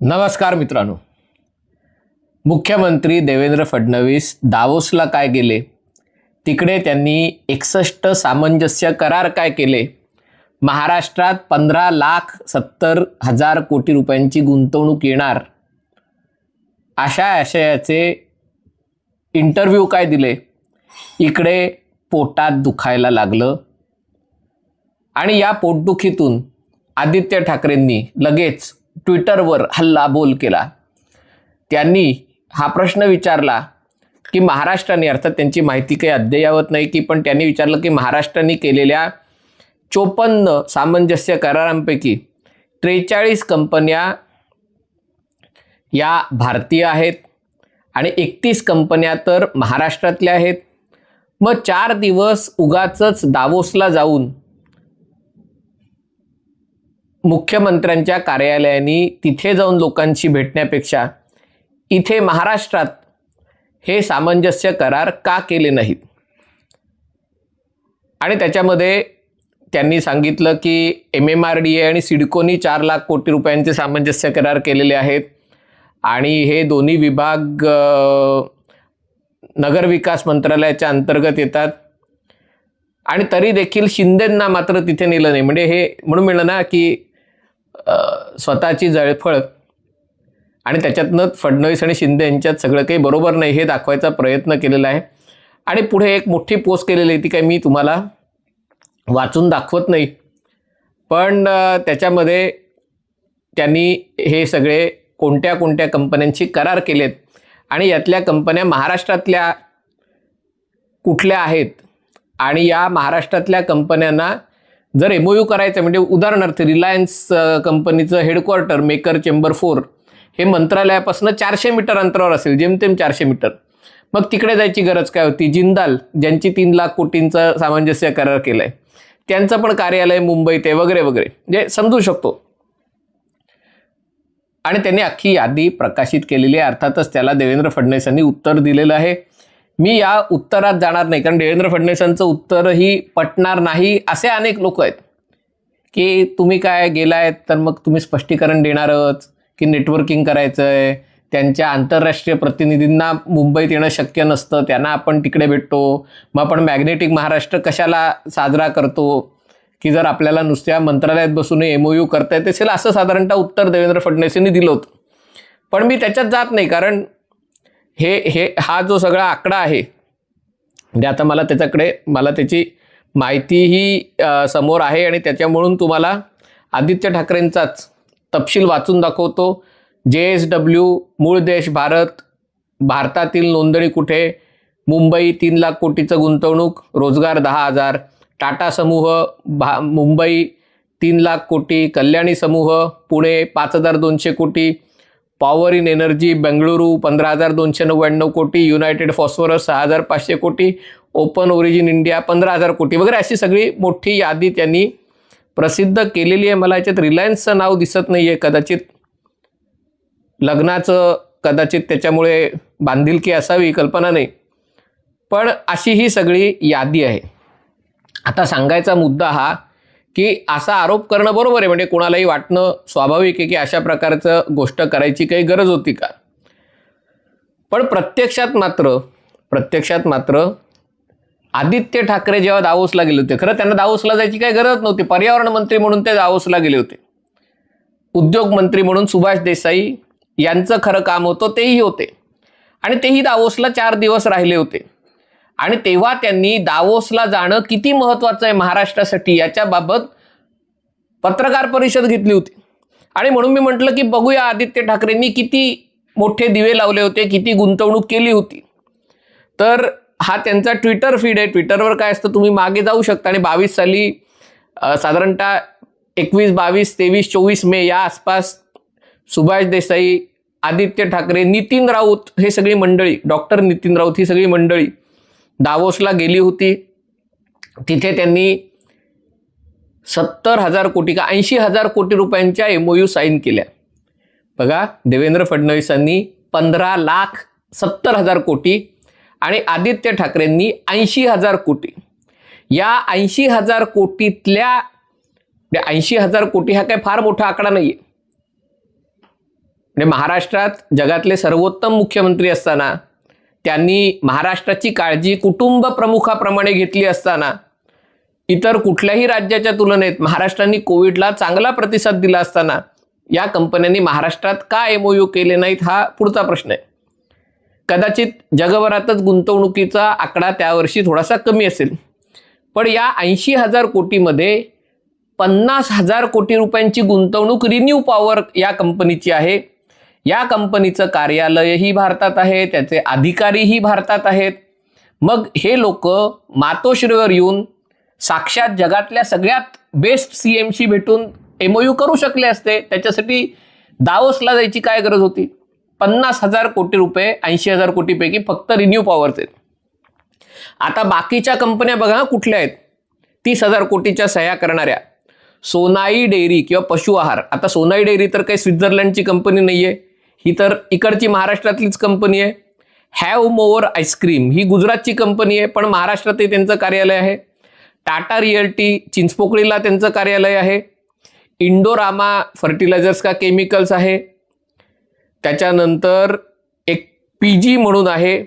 नमस्कार मित्रांनो. मुख्यमंत्री देवेंद्र फडणवीस दावोसला काय गेले? तिकडे त्यांनी एकसष्ट सामंजस्य करार काय केले? महाराष्ट्रात पंधरा लाख सत्तर हजार कोटी रुपयांची गुंतवणूक येणार. अशा आशयाचे इंटरव्ह्यू काय दिले? इकडे पोटात दुखायला लागलं. आणि या पोटदुखीतून आदित्य ठाकरेंनी लगेच ट्विटरवर हल्ला बोल केला. त्यांनी हा प्रश्न विचारला की महाराष्ट्राने अर्थात त्यांची माहिती काही अद्ययावत नाही की पण त्यांनी विचारलं की महाराष्ट्राने केलेल्या चोपन्न सामंजस्य करारांपैकी त्रेचाळीस कंपन्या या भारतीय आहेत आणि एकतीस कंपन्या तर महाराष्ट्रातल्या आहेत. मग चार दिवस उगाच दावोसला जाऊन मुख्यमंत्र्यांच्या कार्यालयाने तिथे जाऊन लोकांशी भेटण्यापेक्षा इथे महाराष्ट्रात हे सामंजस्य करार का केले नाहीत? आणि त्याच्यामध्ये त्यांनी सांगितलं की M M R D A आणि सिडकोनी चार लाख कोटी रुपयांचे सामंजस्य करार केलेले आहेत. आणि हे दोन्ही विभाग नगरविकास मंत्रालयाच्या अंतर्गत येतात. आणि तरी देखील शिंदेंना मात्र तिथे नेलं नाही. म्हणजे हे म्हणून मिळलं ना की स्वतःची जळफळ आणि त्याच्यातनं फडणवीस आणि शिंदे यांच्यात सगळं काही बरोबर नाही हे दाखवायचा प्रयत्न केलेला आहे. आणि पुढे एक मोठी पोस्ट केलेली आहे ती काही मी तुम्हाला वाचून दाखवत नाही. पण त्याच्यामध्ये त्यांनी हे सगळे कोणत्या कोणत्या कंपन्यांशी करार केलेत आणि यातल्या कंपन्या महाराष्ट्रातल्या कुठल्या आहेत? आणि या महाराष्ट्रातल्या कंपन्यांना जर एमओयू करायचं म्हणजे उदाहरणार्थ रिलायन्स कंपनीचं हेडक्वार्टर मेकर चेंबर फोर हे मंत्रालयापासून चारशे मीटर अंतरावर असेल जेमतेम चारशे मीटर. मग तिकडे जायची गरज काय होती? जिंदाल ज्यांची तीन लाख कोटींचा सामंजस्य करार केलाय. त्यांचं पण कार्यालय मुंबईत आहे वगैरे वगैरे. म्हणजे समजू शकतो. आणि त्यांनी अख्खी यादी प्रकाशित केलेली आहे. अर्थातच त्याला देवेंद्र फडणवीसांनी उत्तर दिलेलं आहे. मी या उत्तरात जाणार नाही कारण देवेंद्र फडणवीसांचं उत्तरही पटणार नाही असे अनेक लोक आहेत. की तुम्ही काय गेलायत तर मग तुम्ही स्पष्टीकरण देणारच की नेटवर्किंग करायचं आहे त्यांच्या आंतरराष्ट्रीय प्रतिनिधींना मुंबईत येणं शक्य नसतं त्यांना आपण तिकडे भेटतो. मग आपण मॅग्नेटिक महाराष्ट्र कशाला साजरा करतो? की जर आपल्याला नुसत्या मंत्रालयात बसून एम ओ यू करता येत असेल असं साधारणतः उत्तर देवेंद्र फडणवीसांनी दिलं होतं. पण मी त्याच्यात जात नाही कारण हे हे हा जो सगळा आकडा आहे म्हणजे आता मला त्याच्याकडे मला त्याची माहितीही समोर आहे आणि त्याच्यामुळून तुम्हाला आदित्य ठाकरेंचाच तपशील वाचून दाखवतो. जे एस डब्ल्यू मूळ देश भारत भारतातील नोंदणी कुठे? मुंबई तीन लाख कोटीचं गुंतवणूक रोजगार दहा हजार टाटा समूह भा मुंबई तीन लाख कोटी कल्याणी समूह पुणे पाच हजार दोनशे कोटी पॉवर इन एनर्जी बेंगळुरू पंधरा हजार दोनशे नव्याण्णव कोटी युनायटेड फॉस्फरस सहा हजार पाचशे कोटी ओपन ओरिजिन इंडिया पंधरा हजार कोटी वगैरे अशी सगळी मोठी यादी त्यांनी प्रसिद्ध केलेली आहे. मला याच्यात रिलायन्सचं नाव दिसत नाही आहे कदाचित. लग्नाचं कदाचित त्याच्यामुळे बांधिलकी असावी कल्पना नाही. पण अशी ही सगळी यादी आहे. आता सांगायचा मुद्दा हा की असा आरोप करणं बरोबर आहे. म्हणजे कोणालाही वाटणं स्वाभाविक आहे की अशा प्रकारचं गोष्ट करायची काही गरज होती का? पण प्रत्यक्षात मात्र प्रत्यक्षात मात्र आदित्य ठाकरे जेव्हा दावोसला गेले होते खरं त्यांना दावोसला जायची काही गरज नव्हती. पर्यावरण मंत्री म्हणून ते दावोसला गेले होते. उद्योग मंत्री म्हणून सुभाष देसाई यांचं खरं काम होतं तेही होते. आणि तेही दावोसला चार दिवस राहिले होते. आणि तेव्हा त्यांनी दावोसला जाणं किती महत्त्वाचं आहे महाराष्ट्रासाठी याच्याबाबत पत्रकार परिषद घेतली होती. आणि म्हणून मी म्हटलं की बघूया आदित्य ठाकरेंनी किती मोठे दिवे लावले होते किती गुंतवणूक केली होती. तर हा त्यांचा ट्विटर फीड आहे. ट्विटरवर काय असतं तुम्ही मागे जाऊ शकता. आणि बावीस साली साधारणतः एकवीस बावीस तेवीस चोवीस मे या आसपास सुभाष देसाई आदित्य ठाकरे नितीन राऊत हे सगळी मंडळी डॉक्टर नितीन राऊत ही सगळी मंडळी दावोसला गेली होती. तिथे त्यांनी सत्तर हजार कोटी का ऐंशी हजार कोटी रुपयांच्या एमओयू साईन केल्या. बघा देवेंद्र फडणवीसांनी पंधरा लाख सत्तर हजार कोटी आणि आदित्य ठाकरेंनी ऐंशी हजार कोटी. या ऐंशी हजार कोटीतल्या म्हणजे ऐंशी हजार कोटी हा काही फार मोठा आकडा नाही आहे म्हणजे महाराष्ट्रात जगातले सर्वोत्तम मुख्यमंत्री असताना त्यांनी महाराष्ट्राची काळजी कुटुंब प्रमुखाप्रमाणे घेतली असताना इतर कुठल्याही राज्याच्या तुलनेत महाराष्ट्राने कोविडला चांगला प्रतिसाद दिला असताना या कंपन्यांनी महाराष्ट्रात का एमओयू केले नाहीत हा पुढचा प्रश्न आहे. कदाचित जगभरातच गुंतवणुकीचा आकडा त्यावर्षी थोडासा कमी असेल. पण या ऐंशी हजार कोटीमध्ये पन्नास हजार कोटी रुपयांची गुंतवणूक रिन्यू पॉवर या कंपनीची आहे. या कंपनीचं कार्यालयही भारतात आहे त्याचे अधिकारीही भारतात आहेत. मग हे लोक मातोश्रीवर येऊन साक्षात जगातल्या सगळ्यात बेस्ट सी एमशी भेटून एमओयू करू शकले असते. त्याच्यासाठी दावोसला जायची काय गरज होती? पन्नास हजार कोटी रुपये ऐंशी हजार कोटीपैकी फक्त रिन्यू पॉवरचे आता बाकीच्या कंपन्या बघा कुठल्या आहेत? तीस हजार कोटीच्या सह्या करणाऱ्या. सोनाई डेअरी किंवा पशु आहार आता सोनाई डेअरी तर काही स्वित्झर्लंडची कंपनी नाही आहे ही तर इकडची महाराष्ट्रातलीच कंपनी आहे. हॅव मोवर आईस्क्रीम ही गुजरातची कंपनी आहे पण महाराष्ट्रातही त्यांचं कार्यालय आहे. टाटा रिअल्टी चिंचपोकळीला त्यांचं कार्यालय आहे. इंडोरामा फर्टिलायझर्स का केमिकल्स आहे. त्याच्यानंतर एक पी जी म्हणून आहे.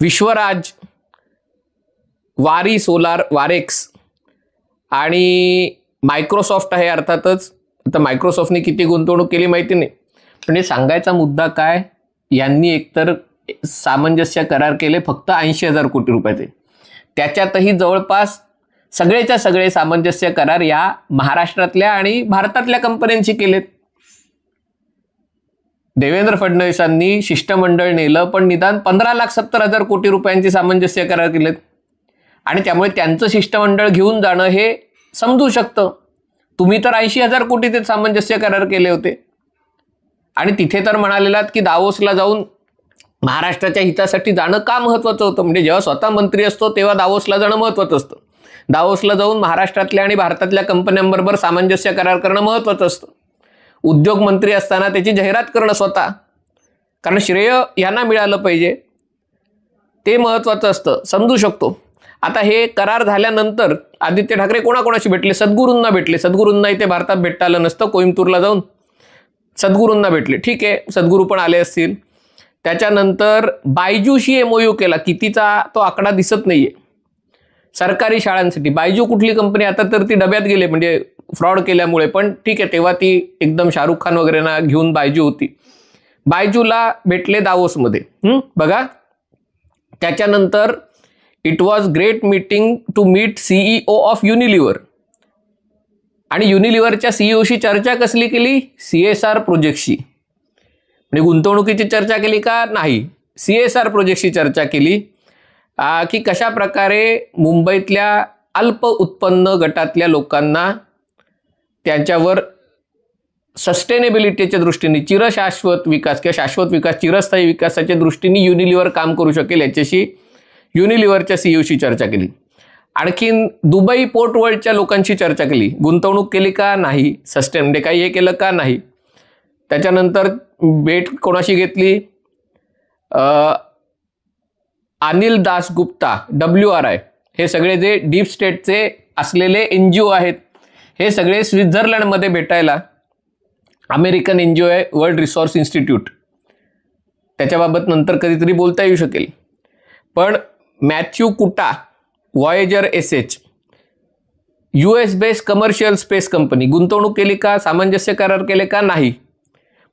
विश्वराज वारी सोलार वारेक्स. आणि मायक्रोसॉफ्ट आहे अर्थातच. आता मायक्रोसॉफ्टने किती गुंतवणूक केली माहिती नाही. म्हणजे सांगायचा मुद्दा काय? यांनी एकतर सामंजस्य करार केले फक्त ऐंशी हजार कोटी रुपयाचे त्याच्यातही जवळपास सगळेच्या सगळे सामंजस्य करार या महाराष्ट्रातल्या आणि भारतातल्या कंपन्यांशी केलेत. देवेंद्र फडणवीसांनी शिष्टमंडळ नेलं पण निदान पंधरा लाख सत्तर हजार कोटी रुपयांचे सामंजस्य करार केलेत. आणि त्यामुळे त्यांचं शिष्टमंडळ घेऊन जाणं हे समजू शकतं. तुम्ही तर ऐंशी हजार कोटीचे सामंजस्य करार केले होते. आणि तिथे तर म्हणालेलात की दावोसला जाऊन महाराष्ट्राच्या हितासाठी जाणं का महत्त्वाचं होतं? म्हणजे जेव्हा स्वतः मंत्री असतो तेव्हा दावोसला जाणं महत्त्वाचं असतं. दावोसला जाऊन महाराष्ट्रातल्या आणि भारतातल्या कंपन्यांबरोबर सामंजस्य करार करणं महत्त्वाचं असतं. उद्योग मंत्री असताना त्याची जाहिरात करणं स्वतः. कारण श्रेय यांना मिळालं पाहिजे. ते महत्त्वाचं असतं. समजू शकतो. आता हे करार झाल्यानंतर आदित्य ठाकरे कोणाकोणाशी भेटले? सद्गुरूंना भेटले. सद्गुरूंना इथे भारतात भेटता आलं नसतं. कोईमतूरला जाऊन सद्गुरूंना भेटले. ठीक आहे सद्गुरू पण आले असतील. त्याच्यानंतर बायजूशी एमओयू केला. कितीचा तो आकडा दिसत नाहीये. सरकारी शाळांसाठी. बायजू कुठली कंपनी आता तर ती डब्यात गेले म्हणजे फ्रॉड केल्यामुळे. पण ठीक आहे तेव्हा ती एकदम शाहरुख खान वगैरे ना घेऊन बायजू होती. बायजूला भेटले दावोसमध्ये. बघा. त्याच्यानंतर it was great meeting to meet CEO of Unilever आणि युनिलिव्हरच्या सीईओशी चर्चा कसली केली? सी एस आर प्रोजेक्टशी. म्हणजे गुंतवणुकीची चर्चा केली का? नाही. सी एस आर प्रोजेक्टशी चर्चा केली. की कशा प्रकारे मुंबईतल्या अल्प उत्पन्न गटातल्या लोकांना त्यांच्यावर सस्टेनेबिलिटीच्या दृष्टीने चिरशाश्वत विकास किंवा शाश्वत विकास चिरस्थायी विकासाच्या दृष्टीने युनिलिव्हर काम करू शकेल याच्याशी युनिलिव्हरच्या सीईओशी चर्चा केली. आणखीन दुबई पोर्ट वर्ल्डच्या लोकांशी चर्चा केली. गुंतवणूक केली का नाही? सस्टेन म्हणजे काही हे केलं का नाही? त्याच्यानंतर भेट कोणाशी घेतली? Anil Dasgupta W R I. हे सगळे जे डीप स्टेटचे असलेले एन जी ओ आहेत हे सगळे स्वित्झर्लंडमध्ये भेटायला अमेरिकन एन जी ओ आहे वर्ल्ड रिसोर्स इन्स्टिट्यूट. त्याच्याबाबत नंतर कधीतरी बोलता येऊ शकेल. पण Matthew Kuta Voyager S H U S base commercial space company गुंतवणूक केली का? सामंजस्य करार केले का? नाही.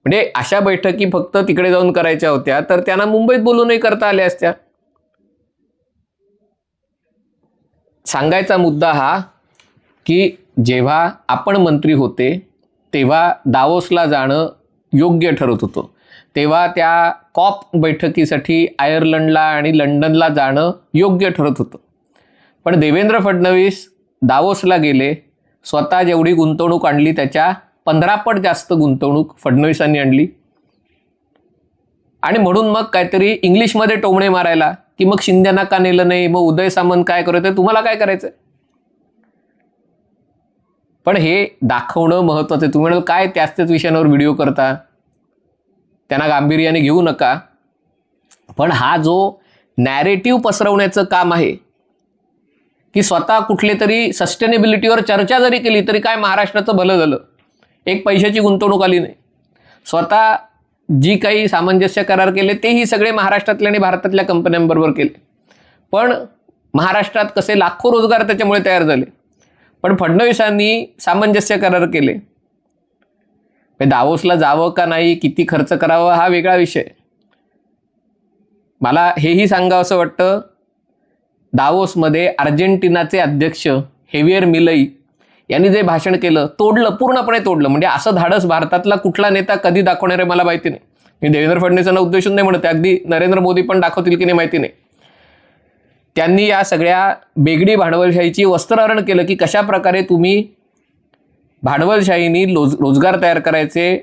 म्हणजे अशा बैठकी फक्त तिकडे जाऊन करायच्या होत्या तर त्यांना मुंबईत बोलूनही करता आल्या असत्या. सांगायचा मुद्दा हा की जेव्हा आपण मंत्री होते तेव्हा दावोसला जाणं योग्य ठरत होतं. तेव्हा त्या कॉप बैठकीसाठी आयर्लंडला आणि लंडनला जाणं योग्य ठरत होतं. पण देवेंद्र फडणवीस दावोसला गेले स्वतः जेवढी गुंतवणूक आणली त्याच्या पंधरापट जास्त गुंतवणूक फडणवीसांनी आणली. आणि म्हणून मग काहीतरी इंग्लिशमध्ये टोमणे मारायला की मग शिंद्यांना का नेलं नाही मग उदय सामंत काय करतोय आहे तुम्हाला काय करायचं पण हे दाखवणं महत्त्वाचं आहे. तुम्ही म्हणाल काय त्याच त्याच विषयांवर व्हिडिओ करता? त्यांना गांभीर्याने घेऊ नका. पण हा जो नॅरेटिव्ह पसरवण्याचं काम आहे की स्वतः कुठले तरी सस्टेनेबिलिटीवर चर्चा जरी केली तरी काय महाराष्ट्राचं भलं झालं? एक पैशाची गुंतवणूक आली नाही. स्वतः जी काही सामंजस्य करार केले तेही सगळे महाराष्ट्रातल्या आणि भारतातल्या कंपन्यांबरोबर केले. पण महाराष्ट्रात कसे लाखो रोजगार त्याच्यामुळे तयार झाले. पण फडणवीसांनी सामंजस्य करार केले. दावोसला जावं का नाही किती खर्च करावा हा वेगळा विषय. मला हेही सांगावं असं वाटतं दावोसमध्ये अर्जेंटिनाचे अध्यक्ष हेवियर मिलई यांनी जे भाषण केलं तोडलं पूर्णपणे तोडलं. म्हणजे असं धाडस भारतातला कुठला नेता कधी दाखवणार आहे मला माहिती नाही. मी देवेंद्र फडणवीसांना उद्देशून नाही म्हणते अगदी नरेंद्र मोदी पण दाखवतील की नाही माहिती नाही. त्यांनी या सगळ्या बेगडी भांडवलशाहीची वस्त्रहरण केलं की कशा प्रकारे तुम्ही भांडवलशाहीनी रोज रोजगार तयार करायचे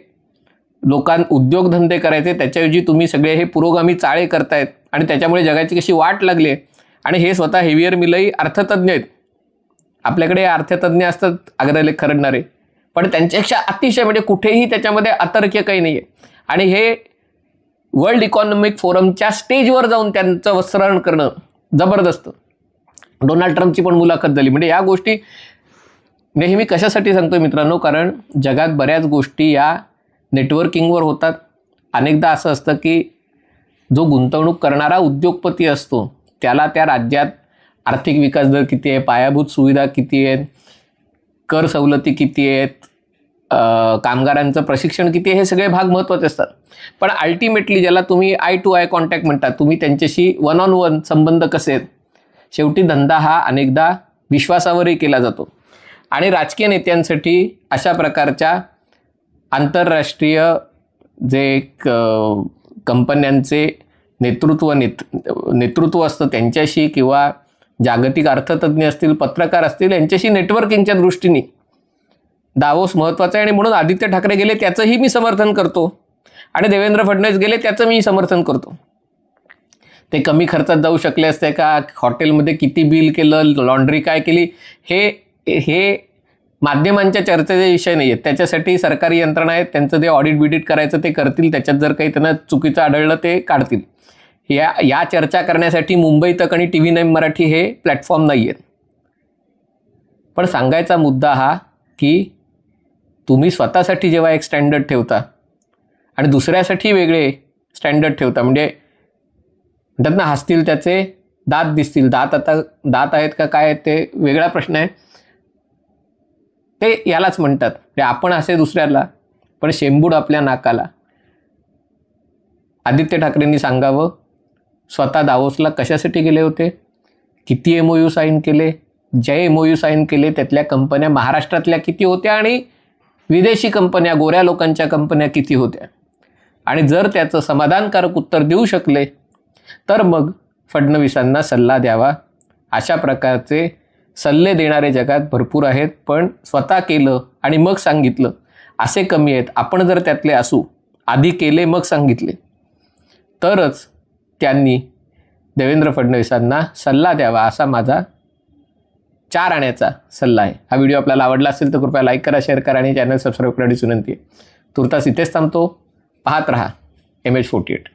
लोकां उद्योगधंदे करायचे त्याच्याऐवजी तुम्ही सगळे हे पुरोगामी चाळे करतायत आणि त्याच्यामुळे जगाची कशी वाट लागली आहे. आणि हे स्वतः हेवियर मिलई अर्थतज्ञ आहेत. आपल्याकडे अर्थतज्ञ असतात आग्रहलेख खरडणारे. पण त्यांच्यापेक्षा अतिशय म्हणजे कुठेही त्याच्यामध्ये अतर्क्य काही नाही आहे आणि हे वर्ल्ड इकॉनॉमिक फोरमच्या स्टेजवर जाऊन त्यांचं वस्त्रहरण करणं जबरदस्त. डोनाल्ड ट्रम्पची पण मुलाखत झाली. म्हणजे या गोष्टी नेहमी कशासाठी सांगतोय मित्रांनो? कारण जगात बऱ्याच गोष्टी या नेटवर्किंगवर होतात. अनेकदा असं असतं की जो गुंतवणूक करणारा उद्योगपती असतो त्याला त्या राज्यात आर्थिक विकास दर किती आहे पायाभूत सुविधा किती आहेत कर सवलती किती आहेत कामगारांचं प्रशिक्षण किती आहे हे सगळे भाग महत्त्वाचे असतात. पण अल्टिमेटली ज्याला तुम्ही आय टू आय कॉन्टॅक्ट म्हणतात तुम्ही त्यांच्याशी वन ऑन वन संबंध कसे आहेत शेवटी धंदा हा अनेकदा विश्वासावरही केला जातो. आणि राजकीय नेत्यांसाठी अशा प्रकारच्या आंतरराष्ट्रीय जे क- कंपन्यांचे नेतृत्व नेत नेतृत्व असतं त्यांच्याशी किंवा जागतिक अर्थतज्ञ असतील पत्रकार असतील यांच्याशी नेटवर्किंगच्या दृष्टीने. दावोस महत्त्वाचं आहे आणि म्हणून आदित्य ठाकरे गेले त्याचंही मी समर्थन करतो. आणि देवेंद्र फडणवीस गेले त्याचं मी समर्थन करतो. ते कमी खर्चात जाऊ शकले असते का? हॉटेलमध्ये किती बिल केलं? लॉन्ड्री काय केली? हे हे माध्यमांच्या चर्चेचे विषय नाही आहेत त्याच्यासाठी सरकारी यंत्रणा आहेत. त्यांचं जे ऑडिट बिडिट करायचं ते करतील. त्याच्यात जर काही त्यांना चुकीचं आढळलं ते काढतील. या या चर्चा करण्यासाठी मुंबई तक आणि टी व्ही नाईन मराठी हे प्लॅटफॉर्म नाही आहेत पण सांगायचा मुद्दा हा की तुम्ही स्वतःसाठी जेव्हा एक स्टँडर्ड ठेवता आणि दुसऱ्यासाठी वेगळे स्टँडर्ड ठेवता म्हणजे म्हणतात ना हसतील त्याचे दात दिसतील. दात आता दात आहेत का काय ते वेगळा प्रश्न आहे. ते यालाच म्हणतात. म्हणजे आपण असे दुसऱ्याला पण शेंबूड आपल्या नाकाला. आदित्य ठाकरेंनी सांगावं स्वतः दावोसला कशासाठी गेले होते? किती एम ओ यू साईन केले? जे एम ओ यू साईन केले त्यातल्या कंपन्या महाराष्ट्रातल्या किती होत्या आणि विदेशी कंपन्या गोऱ्या लोकांच्या कंपन्या किती होत्या? आणि जर त्याचं समाधानकारक उत्तर देऊ शकले तर मग फडणवीसांना सल्ला द्यावा. अशा प्रकारचे सल्ले देणारे जगात भरपूर आहेत पण स्वतः केलं आणि मग सांगितलं असे कमी आहेत. आपण जर त्यातले असू आधी केले मग सांगितले. तरच त्यांनी देवेंद्र फडणवीसांना सल्ला द्यावा असा माझा चार आण्याचा सल्ला आहे. हा व्हिडिओ आपल्याला आवडला असेल तर कृपया लाईक करा शेअर करा आणि चॅनल सबस्क्राईब करण्याची विनंती आहे. तुर्तास इथेच थांबतो. पाहत रहा. M H forty eight